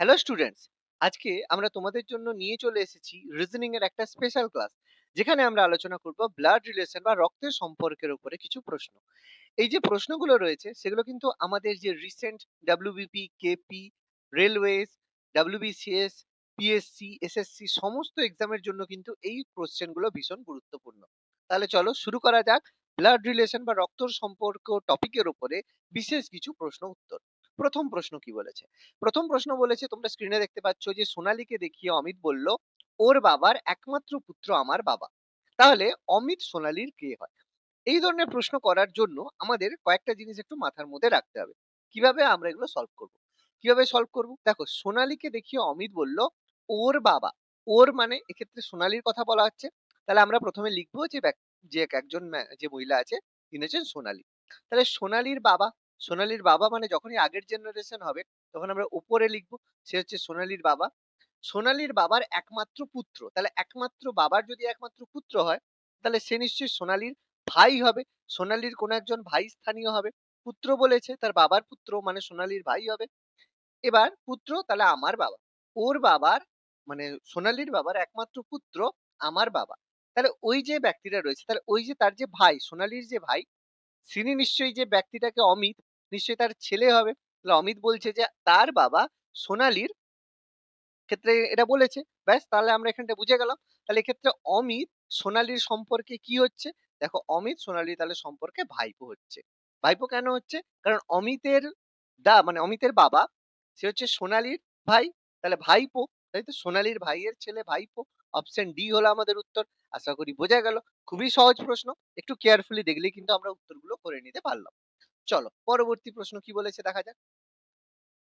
Hello students আজকে আমরা তোমাদের জন্য নিয়ে চলে এসেছি রিজনিং এর একটা স্পেশাল ক্লাস যেখানে আমরা আলোচনা করব ব্লাড রিলেশন বা রক্তের সম্পর্কের উপরে কিছু প্রশ্ন। এই যে প্রশ্নগুলো রয়েছে, সেগুলো কিন্তু আমাদের যে recent WBP KP railways WBCS PSC SSC সমস্ত এক্সামের জন্য কিন্তু এই কোশ্চেনগুলো ভীষণ গুরুত্বপূর্ণ। তাহলে চলো শুরু করা যাক। ব্লাড রিলেশন বা রক্তর সম্পর্ক টপিকের উপরে বিশেষ কিছু প্রশ্ন উত্তর। প্রথম প্রশ্ন কি বলেছে? প্রথম প্রশ্ন বলেছে, তোমরা স্ক্রিনে দেখতে পাচ্ছ যে সোনালীকে দেখিয়ে অমিত বলল, ওর বাবার একমাত্র পুত্র আমার বাবা। তাহলে অমিত সোনালীর কে হয় এই ধরনের প্রশ্ন করার জন্য আমাদের কয়েকটা জিনিস একটু মাথার মধ্যে রাখতে হবে। কীভাবে আমরা এগুলো সলভ করব? কীভাবে সলভ করব? দেখো, সোনালীকে দেখিয়ে অমিত বলল, ওর বাবা। ওর মানে এক্ষেত্রে সোনালীর কথা বলা হচ্ছে। তাহলে আমরা প্রথমে লিখব যে যে একজন যে মহিলা আছে, তিনি হচ্ছেন সোনালী। তাহলে সোনালীর বাবা সোনালীর বাবা মানে যখনই আগের জেনারেশন হবে, তখন আমরা উপরে লিখব, সে হচ্ছে সোনালীর বাবা। সোনালীর বাবার একমাত্র পুত্র, তাহলে একমাত্র বাবার যদি একমাত্র পুত্র হয়, তাহলে সে নিশ্চয়ই সোনালীর ভাই হবে। সোনালীর কোন একজন ভাই স্থানীয় হবে। পুত্র বলেছে, তার বাবার পুত্র মানে সোনালীর ভাই হবে। এবার পুত্র, তাহলে আমার বাবা। ওর বাবার মানে সোনালীর বাবার একমাত্র পুত্র আমার বাবা। তাহলে ওই যে ব্যক্তিটা রয়েছে, তাহলে ওই যে তার যে ভাই, সোনালীর যে ভাই, তিনি নিশ্চয়ই যে ব্যক্তিটাকে অমিত নিশ্চয়ই তার ছেলে হবে। তাহলে অমিত বলছে যে, তার বাবা সোনালীর ক্ষেত্রে এটা বলেছে। ব্যাস, তাহলে আমরা এখানটা বুঝে গেলাম। তাহলে এক্ষেত্রে অমিত সোনালীর সম্পর্কে কি হচ্ছে? দেখো, অমিত সোনালী তাহলে সম্পর্কে ভাইপো হচ্ছে। ভাইপো কেন হচ্ছে? কারণ অমিতের দা মানে অমিতের বাবা, সে হচ্ছে সোনালীর ভাই। তাহলে ভাইপো, তাই তো? সোনালীর ভাইয়ের ছেলে ভাইপো। অপশন ডি হলো আমাদের উত্তর। আশা করি বোঝা গেল। খুবই সহজ প্রশ্ন। একটু কেয়ারফুলি দেখলে কিন্তু আমরা উত্তরগুলো করে নিতে পারলাম। চলো, পরবর্তী প্রশ্ন কি বলেছে দেখা যাক।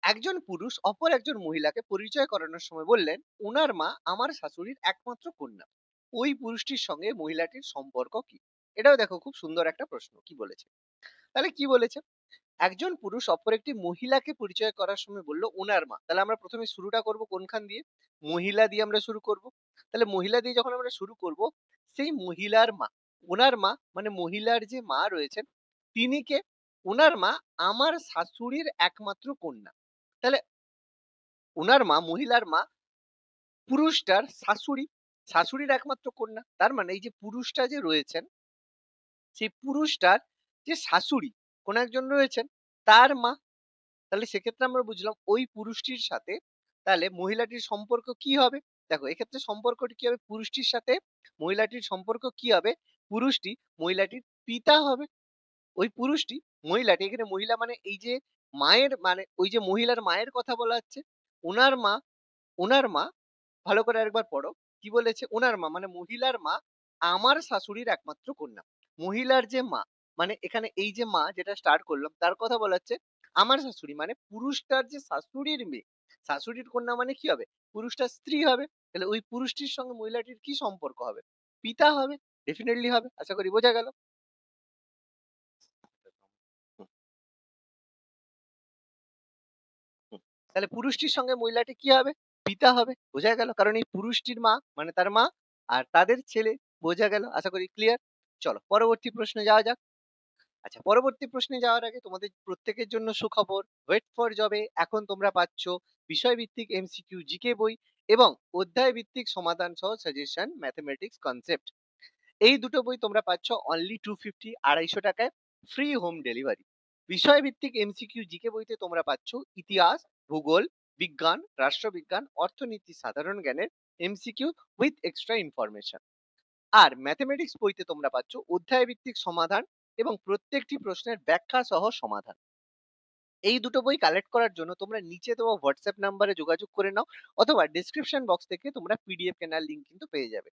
একজন পুরুষ অপর একজন মহিলাকে পরিচয় করানোর সময় বললেন ওনার মা আমার শাশুড়ির একমাত্র কন্যা। ওই পুরুষটির সঙ্গে মহিলাটির সম্পর্ক কি? এটাও দেখো খুব সুন্দর একটা প্রশ্ন, কি বলেছে? তাহলে কি বলেছে? একজন পুরুষ অপর একটি মহিলাকে পরিচয় করার সময় বলল ওনার মা। তাহলে আমরা প্রথমে শুরুটা করব কোনখান দিয়ে? মহিলা দিয়ে আমরা শুরু করব। তাহলে মহিলা দিয়ে যখন আমরা শুরু করব, সেই মহিলার মা ওনার মা মানে মহিলার যে মা রয়েছেন, তিনি কে? ওনার মা আমার শাশুড়ির একমাত্র কন্যা। তাহলে ওনার মা, মহিলার মা পুরুষটার শাশুড়ি, শাশুড়ির একমাত্র কন্যা। তার মানে এই যে পুরুষটা যে রয়েছেন, সেই পুরুষটার যে শাশুড়ি কোন একজন রয়েছেন, তার মা। তাহলে সেক্ষেত্রে আমরা বুঝলাম ওই পুরুষটির সাথে তাহলে মহিলাটির সম্পর্ক কি হবে? দেখো, এক্ষেত্রে সম্পর্কটি কি হবে? পুরুষটির সাথে মহিলাটির সম্পর্ক কি হবে? পুরুষটি মহিলাটির পিতা হবে। ওই পুরুষটি মহিলাটি এখানে মহিলা মানে এই যে মায়ের মানে ওই যে মহিলার মায়ের কথা বলা হচ্ছে ওনার মা ওনার মা, ভালো করে একবার পড়ো, কি বলেছে? ওনার মা মানে মহিলার মা আমার শাশুড়ির একমাত্র কন্যা। মহিলার যে মা মানে এখানে এই যে মা যেটা স্টার্ট করলাম, তার কথা বলা হচ্ছে আমার শাশুড়ি মানে পুরুষটার যে শাশুড়ির মেয়ে, শাশুড়ির কন্যা মানে কি হবে? পুরুষটার স্ত্রী হবে, তাহলে ওই পুরুষটির সঙ্গে মহিলাটির কি সম্পর্ক হবে? পিতা হবে ডেফিনেটলি হবে, আশা করি বোঝা গেল। তাহলে পুরুষটির সঙ্গে মহিলাটি কি হবে? পিতা হবে, বোঝা গেল। কারণ এই পুরুষটির মা মানে তার মা আর তাদের ছেলে, বোঝা গেল। আশা করি ক্লিয়ার চলো, পরবর্তী প্রশ্নে যাওয়া যাক। আচ্ছা পরবর্তী প্রশ্নে যাওয়ার আগে তোমাদের প্রত্যেকের জন্য সুখবর। ওয়েট ফর জবে এখন তোমরা পাচ্ছ বিষয়ভিত্তিক এমসিকিউ জিকে বই এবং অধ্যায় ভিত্তিক সমাধান সহ সাজেশন ম্যাথমেটিক্স কনসেপ্ট এই দুটো বই তোমরা পাচ্ছ অনলি টু ফিফটি আড়াইশো টাকায় ফ্রি হোম ডেলিভারি বিষয়ভিত্তিক এমসিকিউ জিকে বইতে তোমরা পাচ্ছ ইতিহাস ভূগোল, বিজ্ঞান, রাষ্ট্রবিজ্ঞান, অর্থনীতি, সাধারণ জ্ঞানের এমসিকিউ উইথ এক্সট্রা ইনফরমেশন আর ম্যাথমেটিক্স বইতে তোমরা পাচ্ছ অধ্যায় ভিত্তিক সমাধান এবং প্রত্যেকটি প্রশ্নের ব্যাখ্যা সহ সমাধান। এই দুটো বই কালেক্ট করার জন্য তোমরা নিচে দেওয়া হোয়াটসঅ্যাপ নাম্বারে যোগাযোগ করে নাও অথবা ডিসক্রিপশন বক্স থেকে তোমরা পিডিএফ কেনার লিঙ্ক কিন্তু পেয়ে যাবে।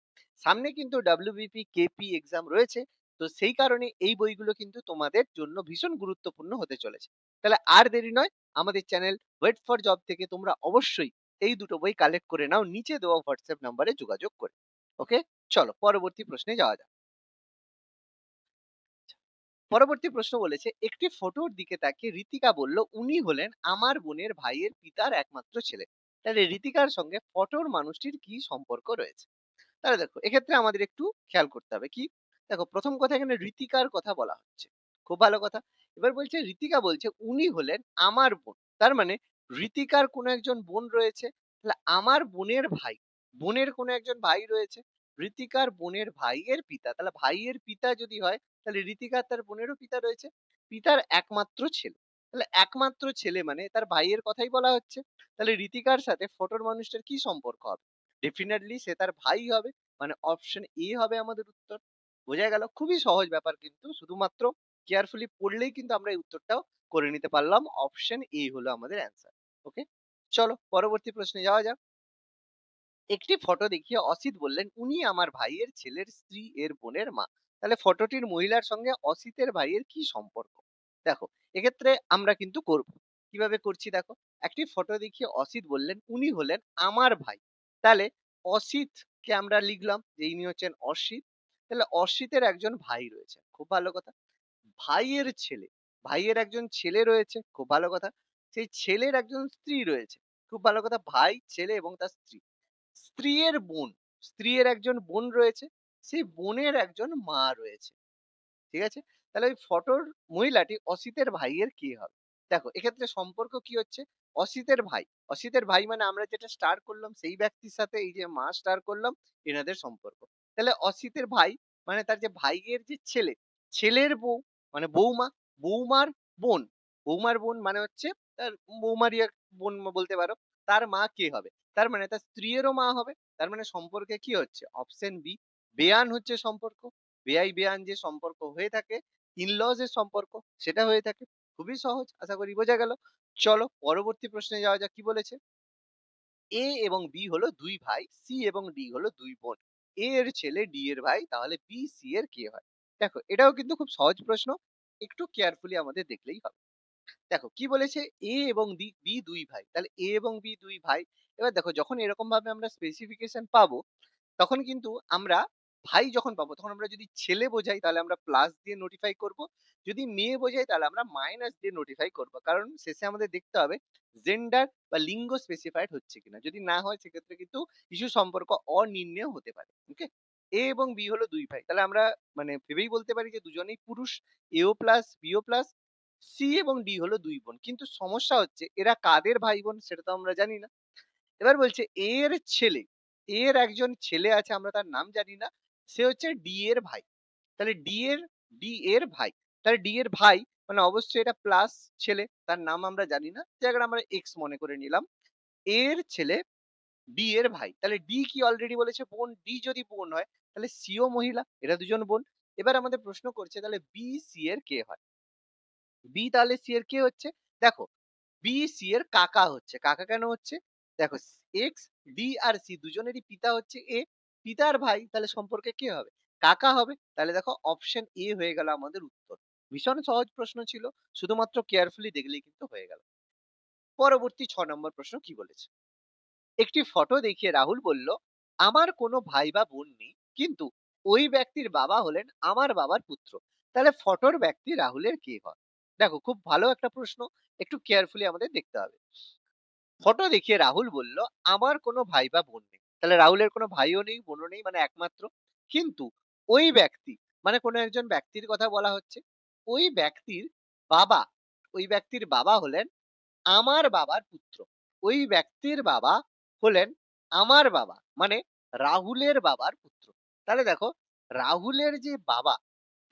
সামনে কিন্তু ডাব্লিউবিপি কেপি এক্সাম রয়েছে। তো সেই কারণে এই বইগুলো কিন্তু তোমাদের জন্য ভীষণ গুরুত্বপূর্ণ হতে চলেছে। তাহলে আর দেরি নয়, আমাদের চ্যানেল ওয়েট ফর জব থেকে তোমরা অবশ্যই এই দুটো বই কালেক্ট করে নাও, নিচে দেওয়া হোয়াটসঅ্যাপ নাম্বারে যোগাযোগ করে। ওকে? চলো, পরবর্তী প্রশ্নে যাওয়া যাক। পরবর্তী প্রশ্ন বলেছে, একটি ফটোর দিকে তাকিয়ে রীতিকা বলল, উনি হলেন আমার বোনের ভাইয়ের পিতার একমাত্র ছেলে। তাহলে রীতিকার সঙ্গে ফটোর মানুষটির কি সম্পর্ক রয়েছে? তাহলে দেখো, এক্ষেত্রে আমাদের একটু খেয়াল করতে হবে, কি? দেখো, প্রথম কথা এখানে রীতিকার কথা বলা হচ্ছে। খুব ভালো কথা। এবার বলছে রীতিকা বলছে, উনি হলেন আমার বোন। তার মানে ঋতিকার কোনো একজন বোন রয়েছে। তাহলে আমার বোনের ভাই, বোনের কোনো একজন ভাই রয়েছে। ঋতিকার বোনের ভাইয়ের পিতা, তাহলে ভাইয়ের পিতা যদি হয়, তাহলে ঋতিকার তার বোনেরও পিতা রয়েছে। পিতার একমাত্র ছেলে। তাহলে একমাত্র ছেলে মানে তার ভাইয়ের কথাই বলা হচ্ছে। তাহলে ঋতিকার সাথে ফটোর মানুষটার কি সম্পর্ক হবে? ডেফিনেটলি সে তার ভাই হবে। মানে অপশন এ হবে আমাদের উত্তর। বোঝা গেল খুবই সহজ ব্যাপার কিন্তু। শুধুমাত্র কেয়ারফুলি পড়লেই কিন্তু আমরা এই উত্তরটাও করে নিতে পারলাম। অপশন এ হলো আমাদের অ্যান্সার ওকে চলো পরবর্তী প্রশ্নে যাওয়া যাক। একটি ফটো দেখিয়ে অসিত বললেন, উনি আমার ভাইয়ের ছেলের স্ত্রী, এর বোনের মা। তাহলে ফটোটির মহিলার সঙ্গে অসিতের ভাইয়ের কি সম্পর্ক? দেখো, এক্ষেত্রে আমরা কিন্তু করব। কীভাবে করছি দেখো, একটি ফটো দেখিয়ে অসিত বললেন, উনি হলেন আমার ভাই। তাহলে অসিতকে আমরা লিখলাম যে ইনি হচ্ছেন অসিত। তাহলে অসিতের একজন ভাই রয়েছে, খুব ভালো কথা। ভাইয়ের ছেলে, ভাইয়ের একজন ছেলে রয়েছে, খুব ভালো কথা। সেই ছেলের একজন স্ত্রী রয়েছে, খুব ভালো কথা। ভাই, ছেলে এবং তার স্ত্রী। স্ত্রীর বোন, স্ত্রীর একজন বোন রয়েছে, সেই বোনের একজন মা রয়েছে। ঠিক আছে? তাহলে ওই ফটোর মহিলাটি অসিতের ভাইয়ের কে হবে? দেখো, এক্ষেত্রে সম্পর্ক কি হচ্ছে? অসিতের ভাই অসিতের ভাই মানে আমরা যেটা স্টার করলাম, সেই ব্যক্তির সাথে এই যে মা স্টার করলাম, এনাদের সম্পর্ক। তাহলে অসিতের ভাই মানে তার যে ভাইয়ের যে ছেলে, ছেলের বউ মানে বৌমা, বৌমার বোন বৌমার বোন মানে হচ্ছে তার বৌমারই এক বোন বলতে পারো, তার মা কে হবে? তার মানে তার স্ত্রীরও মা হবে, তার মানে সম্পর্কে কি হচ্ছে? অপশন বি, বেয়ান হচ্ছে সম্পর্ক। বেয়াই বেয়ান যে সম্পর্ক হয়ে থাকে ইনলজ এর সম্পর্ক, সেটা হয়ে থাকে। খুবই সহজ, আশা করি বোঝা গেল। চলো পরবর্তী প্রশ্নে যাওয়া যাক, কি বলেছে? এ এবং বি হলো দুই ভাই, সি এবং ডি হলো দুই বোন। এ এর ছেলে ডি এর ভাই, তাহলে বি, সি এর কে হয়? দেখো, এটাও কিন্তু খুব সহজ প্রশ্ন, একটু কেয়ারফুলি আমাদের দেখলেই হবে। দেখো, কি বলেছে? এ এবং বি বি দুই ভাই। তাহলে এ এবং বি দুই ভাই, এবার দেখো, যখন এরকম ভাবে আমরা স্পেসিফিকেশন পাবো, তখন কিন্তু আমরা ভাই যখন পাবো, তখন আমরা যদি ছেলে বোঝাই, তাহলে আমরা প্লাস দিয়ে নোটিফাই করব। যদি মেয়ে বোঝাই, তাহলে আমরা মাইনাস দিয়ে নোটিফাই করব। কারণ শেষে আমাদের দেখতে হবে জেন্ডার বা লিঙ্গ স্পেসিফাইড হচ্ছে কিনা। যদি না হয়, সেক্ষেত্রে কিন্তু কিছু সম্পর্ক অনির্ণয় হতে পারে ওকে এ এবং বি হলো দুই ভাই। তাহলে আমরা মানে ভেবেই বলতে পারি যে দুজনেই পুরুষ এও প্লাস বিও প্লাস সি এবং ডি হলো দুই বোন। কিন্তু সমস্যা হচ্ছে, এরা কাদের ভাই বোন সেটা তো আমরা জানি না। এবার বলছে এর ছেলে এর একজন ছেলে আছে, আমরা তার নাম জানি না। সে হচ্ছে ডি এর ভাই। তাহলে ডি এর ডি এর ভাই, তাহলে ডি এর ভাই মানে অবশ্যই এটা প্লাস ছেলে, তার নাম আমরা জানি না। জায়গাটা আমরা এক্স মনে করে নিলাম। এর ছেলে ডি এর ভাই, তাহলে ডি কি অলরেডি বলেছে? বোন ডি যদি বোন হয়, তাহলে সিও মহিলা, এরা দুজন বোন। এবার আমাদের প্রশ্ন করছে, তাহলে বি সি এর কে হয়? বি তাহলে সি এর কে হচ্ছে? দেখো বি সি এর কাকা হচ্ছে। কাকা কেন হচ্ছে? দেখো এক্স ডি আর সি দুজনেরই পিতা হচ্ছে এ পিতার ভাই, তাহলে সম্পর্কে কে হবে? কাকা হবে? তাহলে দেখো অপশন এ হয়ে গেল আমাদের উত্তর। ভীষণ সহজ প্রশ্ন ছিল, শুধুমাত্র কেয়ারফুলি দেখলেই কিন্তু হয়ে গেল। পরবর্তী ছ নম্বর প্রশ্ন কি বলেছে? একটি ফটো দেখিয়ে রাহুল বলল, আমার কোনো ভাই বা বোন নেই, কিন্তু ওই ব্যক্তির বাবা হলেন আমার বাবার পুত্র। তাহলে ফটোর ব্যক্তি রাহুলের কে হয়? দেখো খুব ভালো একটা প্রশ্ন, একটু কেয়ারফুলি আমাদের দেখতে হবে। ফটো দেখিয়ে রাহুল বলল, আমার কোনো ভাই বা বোন নেই তাহলে রাহুলের কোনো ভাইও নেই, বোনও নেই মানে একমাত্র। কিন্তু ওই ব্যক্তি মানে কোনো একজন ব্যক্তির কথা বলা হচ্ছে, ওই ব্যক্তির বাবা, ওই ব্যক্তির বাবা হলেন আমার বাবার পুত্র। ওই ব্যক্তির বাবা হলেন আমার বাবা মানে রাহুলের বাবার পুত্র। তাহলে দেখো, রাহুলের যে বাবা,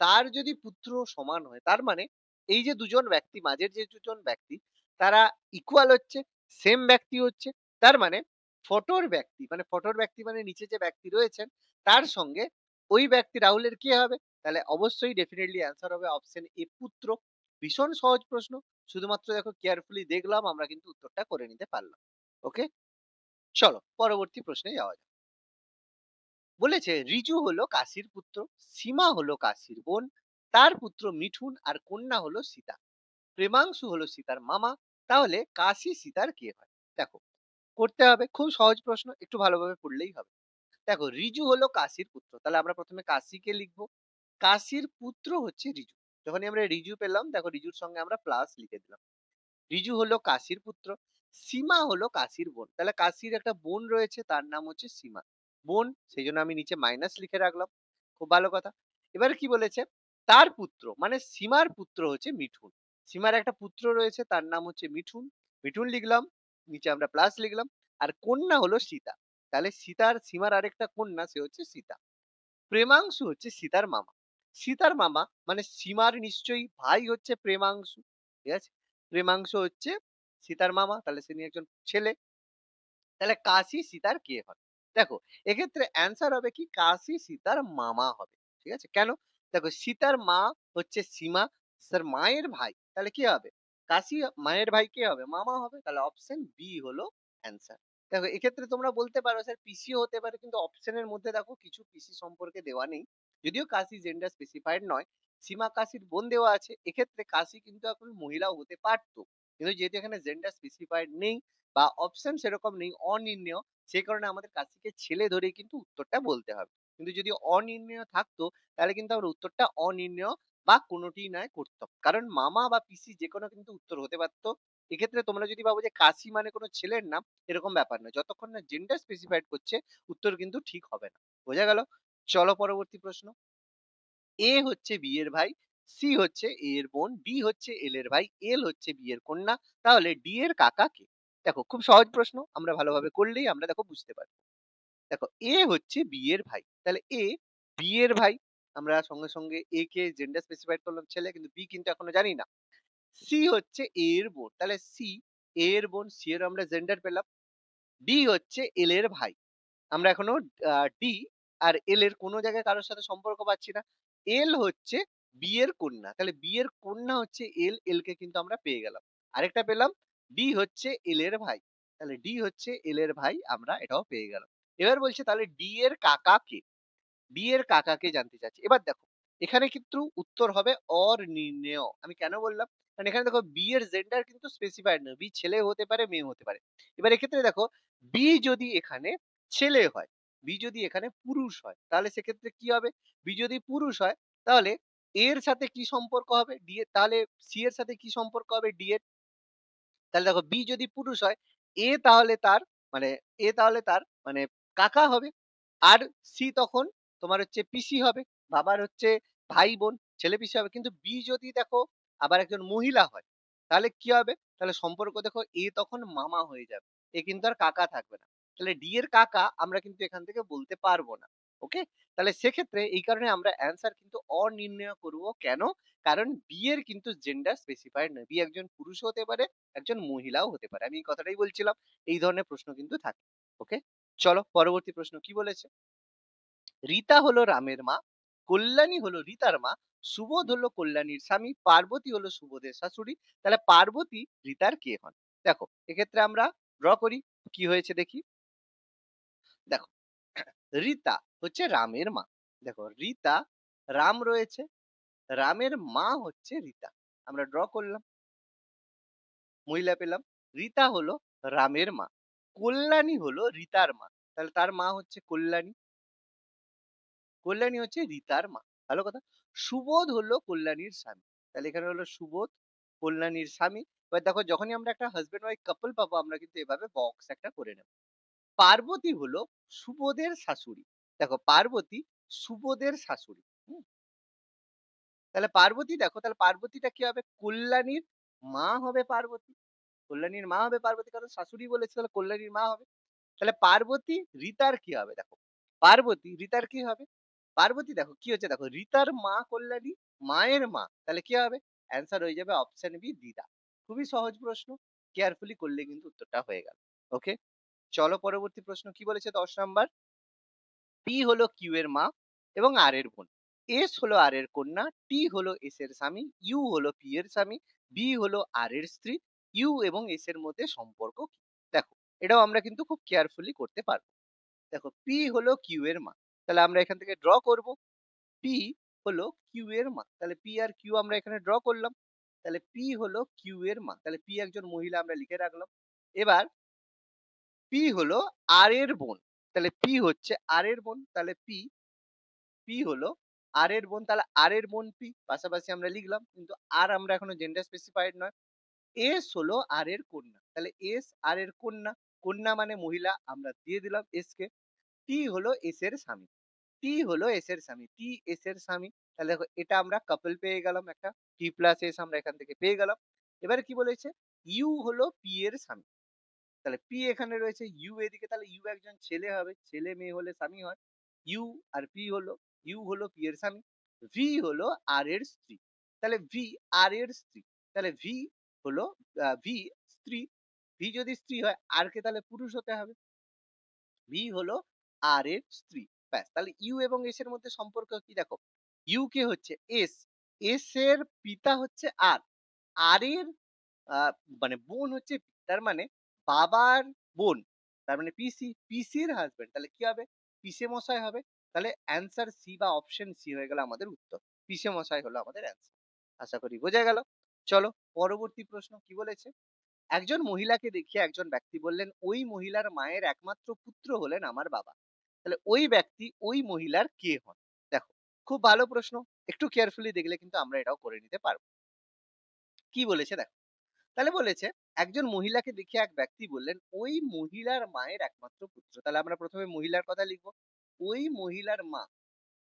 তার যদি পুত্র সমান হয়, তার মানে এই যে দুজন ব্যক্তি, মাঝের যে দুজন ব্যক্তি, তারা ইকুয়াল হচ্ছে সেম ব্যক্তি হচ্ছে, তার মানে ফটোর ব্যক্তি মানে ফটোর ব্যক্তি মানে নিচে যে ব্যক্তি রয়েছেন, তার সঙ্গে ওই ব্যক্তি রাহুলের কে হবে? তাহলে অবশ্যই ডেফিনেটলি অ্যান্সার হবে অপশন এ পুত্র। ভীষণ সহজ প্রশ্ন। শুধুমাত্র দেখো কেয়ারফুলি দেখলাম, আমরা কিন্তু উত্তরটা করে নিতে পারলাম। ওকে চলো, পরবর্তী প্রশ্নে যাওয়া যাক। বলেছে, রিজু হলো কাশির পুত্র, সীমা হলো কাশির বোন, তার পুত্র মিঠুন আর কন্যা হলো সীতা। প্রেমাংশু হলো সীতার মামা, তাহলে কাশি সীতার কে হয়? দেখো করতে হবে। খুব সহজ প্রশ্ন, একটু ভালোভাবে পড়লেই হবে। দেখো, রিজু হলো কাশির পুত্র। তাহলে আমরা প্রথমে কাশিকে লিখব। কাশির পুত্র হচ্ছে রিজু। যখনই আমরা রিজু পেলাম, দেখো রিজুর সঙ্গে আমরা প্লাস লিখে দিলাম। রিজু হলো কাশির পুত্র। সীমা হলো কাশির বোন। তাহলে কাশির একটা বোন রয়েছে, তার নাম হচ্ছে সীমা। বোন, সেই জন্য আমি নিচে মাইনাস লিখে রাখলাম। খুব ভালো কথা। এবার কি বলেছে? তার পুত্র মানে সীমার পুত্র হচ্ছে মিঠুন। সীমার একটা পুত্র রয়েছে, তার নাম হচ্ছে মিঠুন। মিঠুন লিখলাম। নিচে আমরা প্লাস লিখলাম। আর কন্যা হলো সীতা। তাহলে সীতার সীমার আরেকটা কন্যা, সে হচ্ছে সীতা। প্রেমাংশু হচ্ছে সীতার মামা। সীতার মামা মানে সীমার নিশ্চয়ই ভাই হচ্ছে প্রেমাংশু। ঠিক আছে? প্রেমাংশু হচ্ছে সীতার মামা, তাহলে সে একজন ছেলে। তাহলে কাশী সীতার কে হয়? দেখো, এক্ষেত্রে অ্যান্সার হবে কি? কাশী সীতার মামা হবে। ঠিক আছে? কেন? দেখো, সীতার মা হচ্ছে সীমা স্যার মায়ের ভাই। তাহলে কি হবে? কাশী মায়ের ভাই কে হবে? মামা হবে? তাহলে অপশন বি হলো অ্যান্সার দেখো, এক্ষেত্রে তোমরা বলতে পারো স্যার পিসিও হতে পারে, কিন্তু অপশনের মধ্যে দেখো কিছু পিসি সম্পর্কে দেওয়া নেই। যদিও কাশি জেন্ডার স্পেসিফাইড নয়, সীমা কাশির বোন দেওয়া আছে। এক্ষেত্রে কাশি কিন্তু এখন মহিলাও হতে পারতো। কিন্তু যেহেতু এখানে জেন্ডার স্পেসিফাইড নেই বা অপশন সেরকম নেই, অনির্ণয় সেই কারণে আমাদের কাশিকে ছেলে ধরেই কিন্তু উত্তরটা বলতে হবে। কিন্তু যদি অনির্ণয় থাকতো, তাহলে কিন্তু আমরা উত্তরটা অনির্ণয় বা কোনোটি নয় করতাম কারণ মামা বা পিসি যে কোনো কিন্তু উত্তর হতে পারতো। এক্ষেত্রে তোমরা যদি ভাবো যে কাশি মানে কোনো ছেলের নাম, এরকম ব্যাপার নয়। যতক্ষণ না জেন্ডার স্পেসিফাইড করছে, উত্তর কিন্তু ঠিক হবে না। বোঝা গেল? চলো পরবর্তী প্রশ্ন। এ হচ্ছে বি এর ভাই সি হচ্ছে এ এর বোন ডি হচ্ছে এল এর ভাই এল হচ্ছে বি এর কন্যা। তাহলে ডি এর কাকা কে? দেখো, খুব সহজ প্রশ্ন। আমরা ভালোভাবে করলেই আমরা দেখো বুঝতে পারব। দেখো এ হচ্ছে বি এর ভাই। তাহলে এ বি এর ভাই আমরা সঙ্গে সঙ্গে এ কে জেন্ডার স্পেসিফাইড করলাম ছেলে, কিন্তু বি কিন্তু এখনও জানি না। সি হচ্ছে এ এর বোন, তাহলে সি এ এর বোন সি এর আমরা জেন্ডার পেলাম। ডি হচ্ছে এল এর ভাই। আমরা এখনও ডি আর এল এর কোনো জায়গায় কারোর সাথে সম্পর্ক পাচ্ছি না। এল হচ্ছে বি এর কন্যা, তাহলে বি এর কন্যা হচ্ছে এল এল কে কিন্তু আমরা পেয়ে গেলাম। আরেকটা পেলাম ডি হচ্ছে এল এর ভাই, তাহলে ডি হচ্ছে এল এর ভাই, আমরা এটাও পেয়ে গেলাম। এবার বলছে তাহলে ডি এর কাকা কে? ডি এর কাকাকে জানতে চাচ্ছি। এবার দেখো, এখানে কিন্তু উত্তর হবে অর নির্ণেয় আমি কেন বললাম? কারণ এখানে দেখো বি এর জেন্ডার কিন্তু স্পেসিফাইড নয়। বি ছেলে হতে পারে, মেয়ে হতে পারে। এবার এক্ষেত্রে দেখো বি যদি এখানে ছেলে হয় বি যদি এখানে পুরুষ হয়, তাহলে সেক্ষেত্রে কি হবে? বি যদি পুরুষ হয়, তাহলে এর সাথে কি সম্পর্ক হবে? ডি এর, তাহলে সি এর সাথে কি সম্পর্ক হবে ডি এর? তাহলে দেখো বি যদি পুরুষ হয় এ তাহলে তার মানে এ তাহলে তার মানে কাকা হবে। আর সি তখন তোমার হচ্ছে পিসি হবে, বাবার হচ্ছে ভাই বোন ছেলে পিসি হবে। কিন্তু বি যদি দেখো আবার একজন মহিলা হয়, তাহলে কি হবে? তাহলে সম্পর্ক দেখো এ তখন মামা হয়ে যাবে, এ কিন্তু আর কাকা থাকবে না। তাহলে ডি এর কাকা আমরা কিন্তু এখান থেকে বলতে পারব না, ওকে? তাহলে সেক্ষেত্রে এই কারণে আমরা অ্যান্সার কিন্তু অনির্ণয় করব। কেন? কারণ বি এর কিন্তু জেন্ডার স্পেসিফাইড নয়। বি একজন পুরুষ হতে পারে, একজন মহিলাও হতে পারে। আমি এই কথাটাই বলছিলাম, এই ধরনের প্রশ্ন কিন্তু থাকে, ওকে? চলো পরবর্তী প্রশ্ন, কি বলেছে? রীতা হলো রামের মা, কল্যাণী হলো রীতার মা, সুবোধ হলো কল্যাণীর স্বামী, পার্বতী হলো সুবোধের শাশুড়ি। তাহলে পার্বতী রীতার কে হন? দেখো, এক্ষেত্রে আমরা ড্র করি, কি হয়েছে দেখি? দেখো, রীতা হচ্ছে রামের মা। দেখো, রীতা, রাম রয়েছে, রামের মা হচ্ছে রীতা। আমরা ড্র করলাম। মহিলা পেলাম। রীতা হলো রামের মা, কল্যাণী হলো রীতার মা। তাহলে তার মা হচ্ছে কল্যাণী। কল্যাণী হচ্ছে রীতার মা। ভালো কথা? সুবোধ হলো কল্যাণীর স্বামী। তাহলে এখানে হলো সুবোধ, কল্যাণীর স্বামী। এবার দেখো, যখনই আমরা একটা হাজবেন্ড ওয়াইফ কাপল পাবো, আমরা কিন্তু এভাবে বক্স একটা করে নেব। পার্বতী হলো সুবোধের শাশুড়ি। দেখো, পার্বতী সুবোধের শাশুড়ি? তাহলে পার্বতী দেখো, তাহলে পার্বতীটা কি হবে? কল্যাণীর মা হবে পার্বতী। কল্যাণীর মা হবে পার্বতী, কারণ শাশুড়ি বলেছে, তাহলে কল্যাণীর মা হবে। তাহলে পার্বতী রীতার কি হবে? দেখো, পার্বতী রীতার কি হবে? পার্বতী দেখো, কি হচ্ছে দেখো, রীতার মা কল্যাণী, মায়ের মা, তাহলে কি হবে? অ্যান্সার হয়ে যাবে অপশন বি দিদা। খুবই সহজ প্রশ্ন কেয়ারফুলি করলে কিন্তু উত্তরটা হয়ে গেল ওকে চলো পরবর্তী প্রশ্ন, কি বলেছে দশ নাম্বার? পি হলো কিউ এর মা এবং আর এর বোন। এস হলো আর এর কন্যা টি হলো এস এর স্বামী ইউ হলো পি এর স্বামী বি হলো আর এর স্ত্রী ইউ এবং এস এর মধ্যে সম্পর্ক কি? দেখো, এটাও আমরা কিন্তু খুব কেয়ারফুলি করতে পারব। দেখো পি হলো কিউ এর মা তাহলে আমরা এখান থেকে ড্র করব। পি হলো কিউ এর মা তাহলে পি আর কিউ আমরা এখানে ড্র করলাম। তাহলে পি হলো কিউ এর মা তাহলে পি একজন মহিলা আমরা লিখে রাখলাম। এবার পি হলো আর এর বোন। তাহলে পি হচ্ছে আর এর বোন। তাহলে পি পি হলো আর এর বোন। তাহলে আর এর বোন পি পাশাপাশি আমরা লিখলাম। কিন্তু আর আমরা এখনও জেন্ডার স্পেসিফাইড নয়। এস হলো আর এর কন্যা। তাহলে এস আর এর কন্যা। কন্যা মানে মহিলা। আমরা দিয়ে দিলাম এস কে। টি হলো এস এর স্বামী। টি হলো এস এর স্বামী টি এস এর স্বামী তাহলে দেখো, এটা আমরা কাপল পেয়ে গেলাম একটা। টি প্লাস এস আমরা এখান থেকে পেয়ে গেলাম। এবারে কি বলেছে? ইউ হলো পি এর স্বামী তাহলে পি এখানে রয়েছে ইউ এদিকে, তাহলে ইউ একজন ছেলে হবে। ছেলে মেয়ে হলে স্বামী হয়। ইউ আর পি হলো ইউ হলো পি এর স্বামী ভি হলো আর এর স্ত্রী। তাহলে ভি আর এর স্ত্রী। তাহলে ভি হলো ভি স্ত্রী। ভি যদি স্ত্রী হয় আর কে তাহলে পুরুষ হতে হবে। ভি হলো আর এর স্ত্রী। ব্যাস, তাহলে ইউ এবং এস এর মধ্যে সম্পর্ক কি? দেখো, ইউ কে হচ্ছে এস এস এর পিতা হচ্ছে আর আর এর মানে বোন হচ্ছে তার মানে বাবার বোন, তার মানে পিসি পিসির হাজবেন্ড তাহলে কি হবে? পিসে মশাই হবে, তাহলে অ্যান্সার সি বা অপশন সি হয়ে গেল আমাদের উত্তর পিসে মশাই হলো আমাদের অ্যান্সার আশা করি বোঝা গেল, চলো পরবর্তী প্রশ্ন কি বলেছে? একজন মহিলাকে দেখিয়ে একজন ব্যক্তি বললেন, ওই মহিলার মায়ের একমাত্র পুত্র হলেন আমার বাবা। তাহলে ওই ব্যক্তি, ওই মহিলার কে হন? দেখো, খুব ভালো প্রশ্ন। একটু কেয়ারফুলি দেখলে কিন্তু আমরা এটাও করে নিতে পারব। কি বলেছে দেখো? তাহলে বলেছে, একজন মহিলাকে দেখে এক ব্যক্তি বললেন, ওই মহিলার মায়ের একমাত্র পুত্র। তাহলে আমরা প্রথমে মহিলার কথা লিখব। ওই মহিলার মা।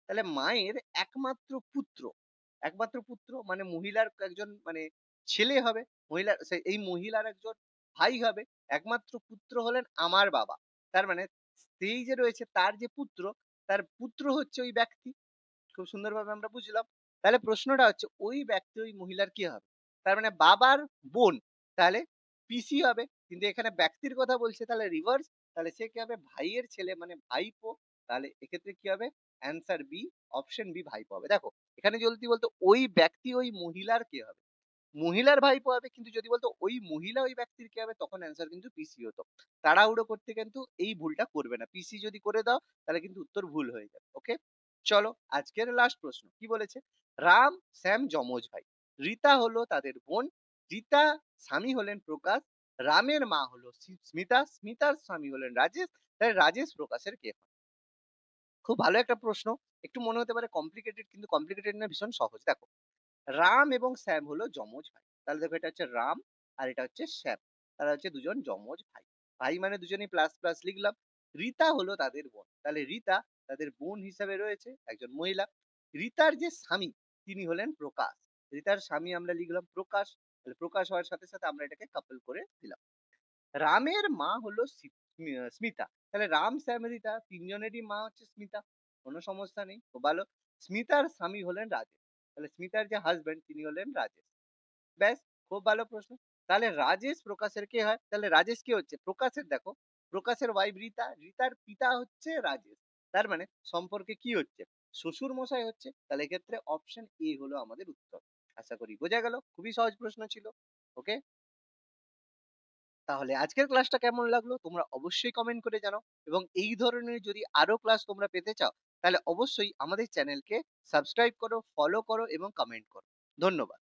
তাহলে মায়ের একমাত্র পুত্র একমাত্র পুত্র মানে মহিলার একজন মানে ছেলে হবে মহিলার এই মহিলার একজন ভাই হবে, একমাত্র পুত্র হলেন আমার বাবা। তার মানে সেই যে রয়েছে তার যে পুত্র, তার পুত্র হচ্ছে ওই ব্যক্তি, খুব সুন্দরভাবে আমরা বুঝলাম। তাহলে প্রশ্নটা হচ্ছে, ওই ব্যক্তি, ওই মহিলার কি হবে? তার মানে বাবার বোন, তাহলে পিসি হবে, কিন্তু এখানে ব্যক্তির কথা বলছে, তাহলে রিভার্স তাহলে সে কি হবে? ভাইয়ের ছেলে মানে ভাইপো, তাহলে এক্ষেত্রে কি হবে? অ্যান্সার বি অপশন বি ভাইপো হবে। দেখো, এখানে যদি বলতো, ওই ব্যক্তি, ওই মহিলার কে হবে? মহিলার ভাইপো হবে, কিন্তু যদি বলতো ওই মহিলা ওই ব্যক্তির কে হবে, তখন অ্যান্সার কিন্তু পিসি হতো। তাড়াহুড়ো করতে কিন্তু এই ভুলটা করবে না। পিসি যদি করে দাও, তাহলে কিন্তু উত্তর ভুল হয়ে যাবে ওকে চলো, আজকের লাস্ট প্রশ্ন। কি বলেছে? রাম, শ্যাম, যমজ ভাই। রীতা হলো তাদের বোন। রীতা স্বামী হলেন প্রকাশ। রামের মা হলো স্মিতা। স্মিতার স্বামী হলেন রাজেশ। তাই রাজেশ প্রকাশের কে হয় খুব ভালো একটা প্রশ্ন। একটু মনে হতে পারে কমপ্লিকেটেড কিন্তু কমপ্লিকেটেড না, ভীষণ সহজ। দেখো রাম এবং শ্যাম হলো যমজ ভাই। তাহলে দেখো এটা হচ্ছে রাম আর এটা হচ্ছে শ্যাম। তারা হচ্ছে দুজন যমজ ভাই। ভাই মানে দুজনেই প্লাস প্লাস লিখলাম। রীতা হলো তাদের বোন। তাহলে রীতা তাদের বোন হিসাবে রয়েছে, একজন মহিলা। রীতার যে স্বামী, তিনি হলেন প্রকাশ। রীতার স্বামী আমরা লিখলাম প্রকাশ। তাহলে প্রকাশ হওয়ার সাথে সাথে আমরা এটাকে কাপল করে দিলাম। রামের মা হলো স্মিতা। তাহলে রাম, শ্যাম, রীতা তিনজনেরই মা হচ্ছে স্মিতা। কোনো সমস্যা নেই। তো ভালো। স্মিতার স্বামী হলেন রাজেশ। তাহলে স্মিতার যে হাজবেন্ড তিনি হলেন রাজেশ। ব্যাস, খুব ভালো প্রশ্ন। তাহলে রাজেশ প্রকাশের কে হয়? তাহলে রাজেশ কে হচ্ছে? প্রকাশের দেখো, প্রকাশের ওয়াইফ রীতা। রীতার পিতা হচ্ছে রাজেশ। তার মানে সম্পর্কে কি হচ্ছে? শ্বশুর মশাই হচ্ছে। তাহলে এক্ষেত্রে অপশন এ হলো আমাদের উত্তর। আশা করি বোঝা গেল। খুবই সহজ প্রশ্ন ছিল। ওকে তাহলে আজকের ক্লাসটা কেমন লাগল? তোমরা অবশ্যই কমেন্ট করে জানাও। এবং এই ধরনের যদি আরও ক্লাস তোমরা পেতে চাও তাহলে অবশ্যই আমাদের চ্যানেলকে সাবস্ক্রাইব করো ফলো করো এবং কমেন্ট করো। ধন্যবাদ।